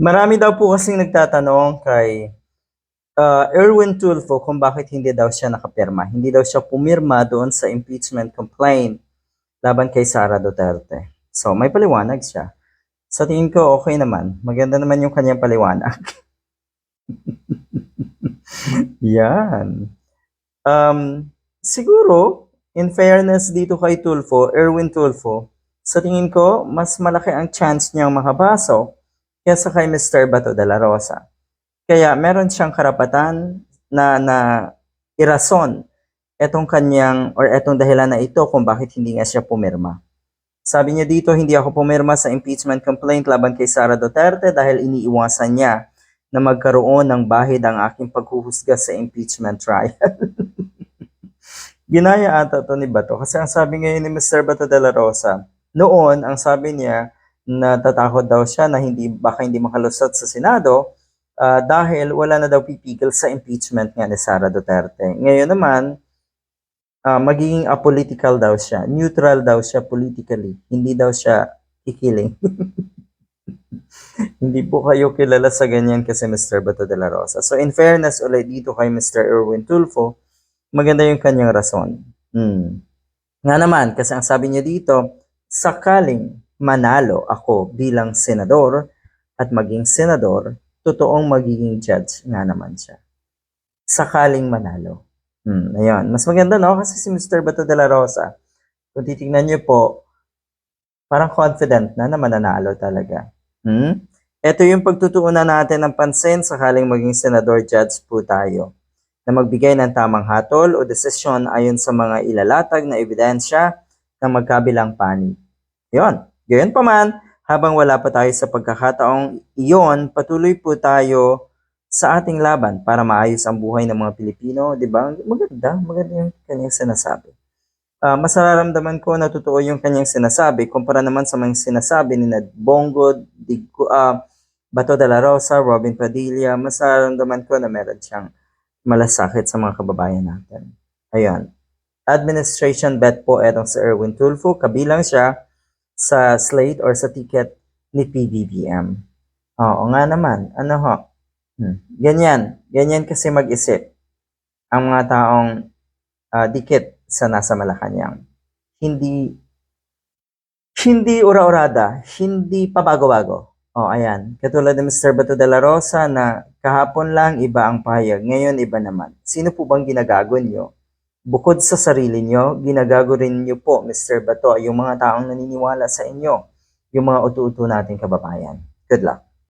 Marami daw po kasing nagtatanong kay uh, Erwin Tulfo kung bakit hindi daw siya nakapirma. Hindi daw siya pumirma doon sa impeachment complaint laban kay Sara Duterte. So, may paliwanag siya. Sa tingin ko, okay naman. Maganda naman yung kanyang paliwanag. Yan. Um, siguro, in fairness dito kay Tulfo, Erwin Tulfo, sa tingin ko, mas malaki ang chance niyang makapasok kesa kay Mr. Bato de la Rosa. Kaya meron siyang karapatan na, na irason etong kanyang or etong dahilan na ito kung bakit hindi nga siya pumirma. Sabi niya dito, hindi ako pumirma sa impeachment complaint laban kay Sara Duterte dahil iniiwasan niya na magkaroon ng bahid ang aking paghuhusga sa impeachment trial. Ginaya ata to ni Bato kasi ang sabi ngayon ni Mr. Bato de la Rosa, noon ang sabi niya natatakot daw siya na hindi baka hindi makalusot sa Senado ah, dahil wala na daw pipigil sa impeachment nga ni Sara Duterte. Ngayon naman, ah, magiging apolitical daw siya. Neutral daw siya politically. Hindi daw siya kikiling. Hindi po kayo kilala sa ganyan kasi Mr. Bato de la Rosa. So in fairness ulit dito kay Mr. Erwin Tulfo, maganda yung kanyang rason. Hmm. Nga naman, kasi ang sabi niya dito, sakaling manalo ako bilang senador at maging senador, totoong magiging judge nga naman siya. Sakaling manalo. Hmm, ayun. Mas maganda no kasi si Mr. Bato de la Rosa, kung titingnan niyo po, parang confident na na mananalo talaga. Hmm? Ito yung pagtutuunan natin ng pansin sakaling maging senador judge po tayo na magbigay ng tamang hatol o desisyon ayon sa mga ilalatag na ebidensya ng magkabilang panig. Yon. Gayon pa man, habang wala pa tayo sa pagkakataong iyon, patuloy po tayo sa ating laban para maayos ang buhay ng mga Pilipino, di ba? Maganda, maganda yung kanyang sinasabi. Ah, mas nararamdaman ko na totoo yung kanyang sinasabi kumpara naman sa mga sinasabi ni Ned Bongo, Digo, ah, Bato de la Rosa, Robin Padilla, mas ko na meron siyang malasakit sa mga kababayan natin. Ayun. Administration bet po etong si Erwin Tulfo, kabilang siya sa slate or sa ticket ni PBBM. Oo nga naman, ano ho? Hmm. Ganyan, ganyan kasi mag-isip ang mga taong ah, dikit sa nasa Malacanang. Hindi hindi ura-urada, hindi pabago-bago. O, ayan. Katulad ni Mr. Bato de la Rosa na kahapon lang iba ang pahayag, ngayon iba naman. Sino po bang ginagago nyo? Bukod sa sarili nyo, ginagago rin nyo po, Mr. Bato, yung mga taong naniniwala sa inyo, yung mga utu-utu nating kababayan. Good luck.